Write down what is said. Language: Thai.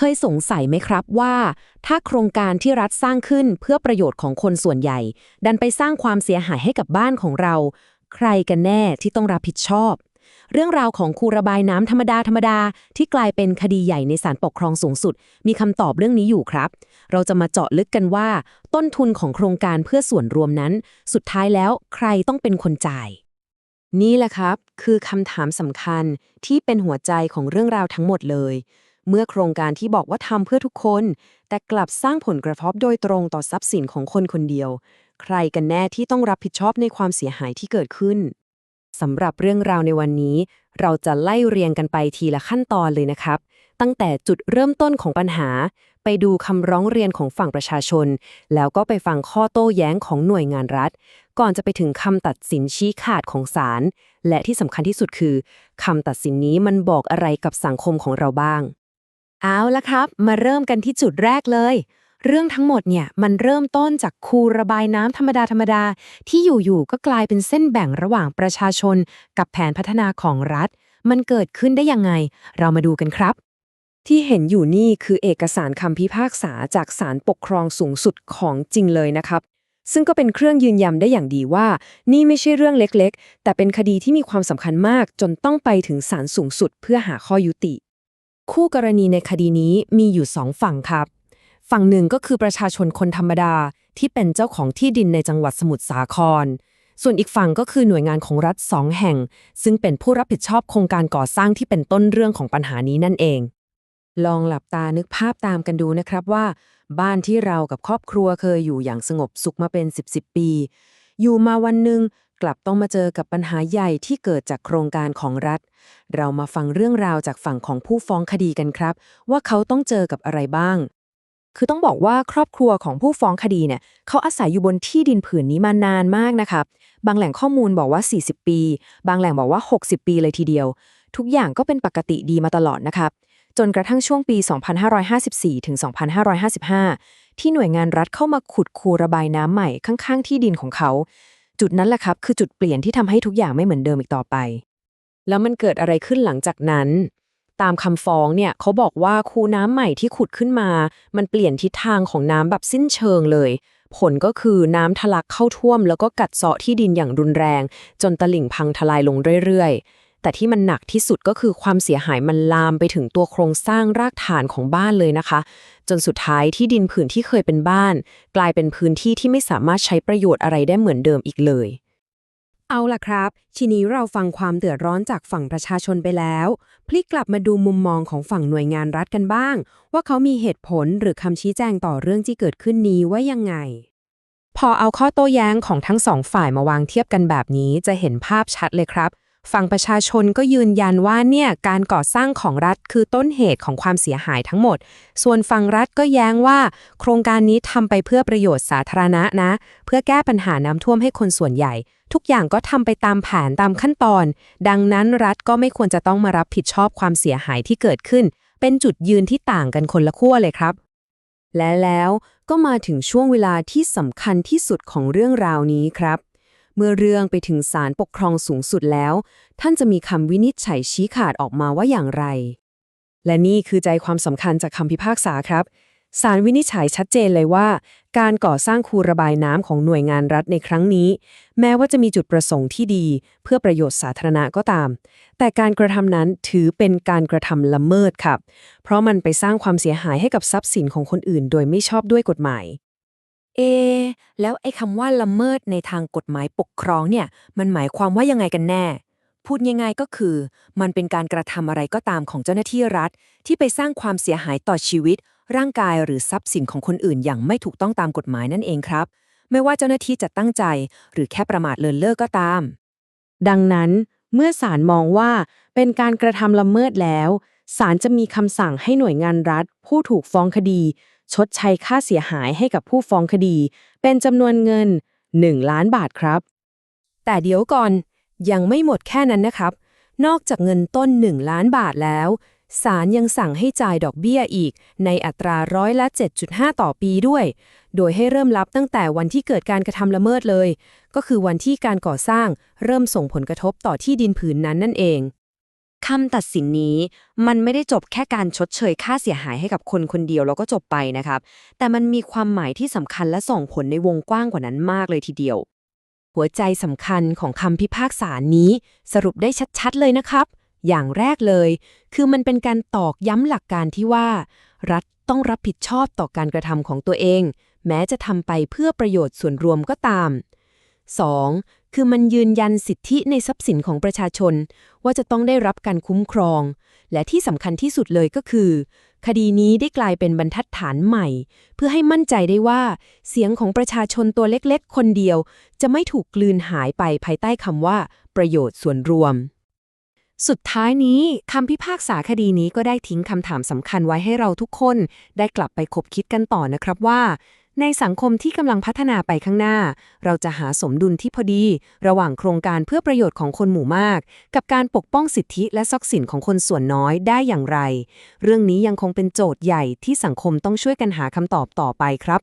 เคยสงสัยไหมครับว่า ถ้าโครงการที่รัฐสร้างขึ้นเพื่อประโยชน์ของคนส่วนใหญ่ ดันไปสร้างความเสียหายให้กับบ้านของเรา ใครกันแน่ที่ต้องรับผิดชอบ เรื่องราวของคูระบายน้ำธรรมดาธรรมดาที่กลายเป็นคดีใหญ่ในศาลปกครองสูงสุด มีคำตอบเรื่องนี้อยู่ครับ เราจะมาเจาะลึกกันว่า ต้นทุนของโครงการเพื่อส่วนรวมนั้น สุดท้ายแล้วใครต้องเป็นคนจ่ายนี่แหละครับ คือคำถามสำคัญที่เป็นหัวใจของเรื่องราวทั้งหมดเลย เมื่อโครงการที่บอกว่าทำเพื่อทุกคน แต่กลับสร้างผลกระทบโดยตรงต่อทรัพย์สินของคนคนเดียว ใครกันแน่ที่ต้องรับผิดชอบในความเสียหายที่เกิดขึ้นสำหรับเรื่องราวในวันนี้ เราจะไล่เรียงกันไปทีละขั้นตอนเลยนะครับ ตั้งแต่จุดเริ่มต้นของปัญหา ไปดูคำร้องเรียนของฝั่งประชาชน แล้วก็ไปฟังข้อโต้แย้งของหน่วยงานรัฐ ก่อนจะไปถึงคำตัดสินชี้ขาดของศาลและที่สำคัญที่สุดคือคำตัดสินนี้มันบอกอะไรกับสังคมของเราบ้าง เอาละครับ มาเริ่มกันที่จุดแรกเลย เรื่องทั้งหมดเนี่ยมันเริ่มต้นจากคูระบายน้ำธรรมดาธรรมดาที่อยู่ๆก็กลายเป็นเส้นแบ่งระหว่างประชาชน กับแผนพัฒนาของรัฐ มันเกิดขึ้นได้ยังไง เรามาดูกันครับ ที่เห็นอยู่นี่คือเอกสารคำพิพากษาจากศาลปกครองสูงสุดของจริงเลยนะครับ ซึ่งก็เป็นเครื่องยืนยันได้อย่างดีว่า นี่ไม่ใช่เรื่องเล็กๆ แต่เป็นคดีที่มีความสำคัญมากจนต้องไปถึงศาลสูงสุดเพื่อหาข้อยุติ คู่กรณีในคดีนี้มีอยู่สองฝั่งครับ ฝั่งหนึ่งก็คือประชาชนคนธรรมดาที่เป็นเจ้าของที่ดินในจังหวัดสมุทรสาคร ส่วนอีกฝั่งก็คือหน่วยงานของรัฐสองแห่ง ซึ่งเป็นผู้รับผิดชอบโครงการก่อสร้างที่เป็นต้นเรื่องของปัญหานี้นั่นเอง ลองหลับตานึกภาพตามกันดูนะครับว่า บ้านที่เรากับครอบครัวเคยอยู่อย่างสงบสุขมาเป็น 10 10ปี อยู่มาวันหนึ่ง กลับต้องมาเจอกับปัญหาใหญ่ที่เกิดจากโครงการของรัฐ เรามาฟังเรื่องราวจากฝั่งของผู้ฟ้องคดีกันครับ ว่าเขาต้องเจอกับอะไรบ้าง คือต้องบอกว่าครอบครัวของผู้ฟ้องคดีเนี่ยเขาอาศัยอยู่บนที่ดินผืนนี้มานานมากนะครับบางแหล่งข้อมูลบอกว่า 40 ปี บางแหล่งบอกว่า 60 ปีเลยทีเดียว ทุกอย่างก็เป็นปกติดีมาตลอดนะครับจนกระทั่งช่วงปี 2554 ถึง 2555 ที่หน่วยงานรัฐเข้ามาขุดคูระบายน้ำใหม่ข้างๆ ที่ดินของเขา จุดนั้นแหละครับ คือจุดเปลี่ยนที่ทำให้ทุกอย่างไม่เหมือนเดิมอีกต่อไป แล้วมันเกิดอะไรขึ้นหลังจากนั้น ตามคำฟ้องเนี่ยเขาบอกว่าคูน้ำใหม่ที่ขุดขึ้นมา มันเปลี่ยนทิศทางของน้ำแบบสิ้นเชิงเลย ผลก็คือน้ำทะลักเข้าท่วม แล้วก็กัดเซาะที่ดินอย่างรุนแรง จนตลิ่งพังทลายลงเรื่อยๆ แต่ที่มันหนักที่สุดก็คือความเสียหายมันลามไปถึงตัวโครงสร้างรากฐานของบ้านเลยนะคะ จนสุดท้ายที่ดินผืนที่เคยเป็นบ้าน กลายเป็นพื้นที่ที่ไม่สามารถใช้ประโยชน์อะไรได้เหมือนเดิมอีกเลย เอาล่ะครับทีนี้เราฟังความเดือดร้อนจากฝั่งประชาชนไปแล้ว พลิกกลับมาดูมุมมองของฝั่งหน่วยงานรัฐกันบ้าง ว่าเขามีเหตุผลหรือคำชี้แจงต่อเรื่องที่เกิดขึ้นนี้ว่ายังไงพอเอาข้อโต้แย้งของทั้งสองฝ่ายมาวางเทียบกันแบบนี้จะเห็นภาพชัดเลยครับ ฝั่งประชาชนก็ยืนยันว่าเนี่ยการก่อสร้างของรัฐคือต้นเหตุของความเสียหายทั้งหมด ส่วนฝั่งรัฐก็แย้งว่า โครงการนี้ทำไปเพื่อประโยชน์สาธารณะนะ เพื่อแก้ปัญหาน้ำท่วมให้คนส่วนใหญ่ ทุกอย่างก็ทำไปตามแผนตามขั้นตอน ดังนั้นรัฐก็ไม่ควรจะต้องมารับผิดชอบความเสียหายที่เกิดขึ้น เป็นจุดยืนที่ต่างกันคนละขั้วเลยครับ และแล้วก็มาถึงช่วงเวลาที่สำคัญที่สุดของเรื่องราวนี้ครับ เมื่อเรื่องไปถึงศาลปกครองสูงสุดแล้ว ท่านจะมีคำวินิจฉัยชี้ขาดออกมาว่าอย่างไร และนี่คือใจความสำคัญจากคำพิพากษาครับศาลวินิจฉัยชัดเจนเลยว่า การก่อสร้างคูระบายน้ำของหน่วยงานรัฐในครั้งนี้ แม้ว่าจะมีจุดประสงค์ที่ดี เพื่อประโยชน์สาธารณะก็ตาม แต่การกระทำนั้นถือเป็นการกระทำละเมิดครับ เพราะมันไปสร้างความเสียหายให้กับทรัพย์สินของคนอื่น โดยไม่ชอบด้วยกฎหมาย เอ แล้วไอ้คำว่าละเมิดในทางกฎหมายปกครองเนี่ย มันหมายความว่ายังไงกันแน่ พูดง่ายๆก็คือ มันเป็นการกระทำอะไรก็ตามของเจ้าหน้าที่รัฐ ที่ไปสร้างความเสียหายต่อชีวิต ร่างกายหรือทรัพย์สินของคนอื่นอย่างไม่ถูกต้องตามกฎหมายนั่นเองครับ ไม่ว่าเจ้าหน้าที่จะตั้งใจ หรือแค่ประมาทเลินเล่อก็ตาม ดังนั้น เมื่อศาลมองว่าเป็นการกระทำละเมิดแล้วศาลจะมีคำสั่งให้หน่วยงานรัฐ ผู้ถูกฟ้องคดี ชดใช้ค่าเสียหายให้กับผู้ฟ้องคดี เป็นจำนวนเงิน 1 ล้านบาทครับ แต่เดี๋ยวก่อนยังไม่หมดแค่นั้นนะครับ นอกจากเงินต้น 1 ล้านบาทแล้วศาลยังสั่งให้จ่ายดอกเบี้ยอีก ในอัตราร้อยละ 7.5 ต่อปีด้วย โดยให้เริ่มรับตั้งแต่วันที่เกิดการกระทำละเมิดเลย ก็คือวันที่การก่อสร้างเริ่มส่งผลกระทบต่อที่ดินผืนนั้นนั่นเอง คำตัดสินนี้มันไม่ได้จบแค่การชดเชยค่าเสียหายให้กับคนคนเดียวแล้วก็จบไปนะครับ แต่มันมีความหมายที่สำคัญและส่งผลในวงกว้างกว่านั้นมากเลยทีเดียว หัวใจสำคัญของคำพิพากษานี้ สรุปได้ชัดๆเลยนะครับ อย่างแรกเลย คือมันเป็นการตอกย้ำหลักการที่ว่า รัฐต้องรับผิดชอบต่อการกระทำของตัวเอง แม้จะทำไปเพื่อประโยชน์ส่วนรวมก็ตาม 2. คือมันยืนยันสิทธิในทรัพย์สินของประชาชน ว่าจะต้องได้รับการคุ้มครอง และที่สำคัญที่สุดเลยก็คือ คดีนี้ได้กลายเป็นบรรทัดฐานใหม่ เพื่อให้มั่นใจได้ว่า เสียงของประชาชนตัวเล็กๆ คนเดียว จะไม่ถูกกลืนหายไปภายใต้คำว่า ประโยชน์ส่วนรวม สุดท้ายนี้คำพิพากษาคดีนี้ก็ได้ทิ้งคำถามสำคัญไว้ให้เราทุกคน ได้กลับไปคบคิดกันต่อนะครับว่า ในสังคมที่กำลังพัฒนาไปข้างหน้า เราจะหาสมดุลที่พอดี ระหว่างโครงการเพื่อประโยชน์ของคนหมู่มาก กับการปกป้องสิทธิและทรัพย์สินของคนส่วนน้อยได้อย่างไร เรื่องนี้ยังคงเป็นโจทย์ใหญ่ที่สังคมต้องช่วยกันหาคำตอบต่อไปครับ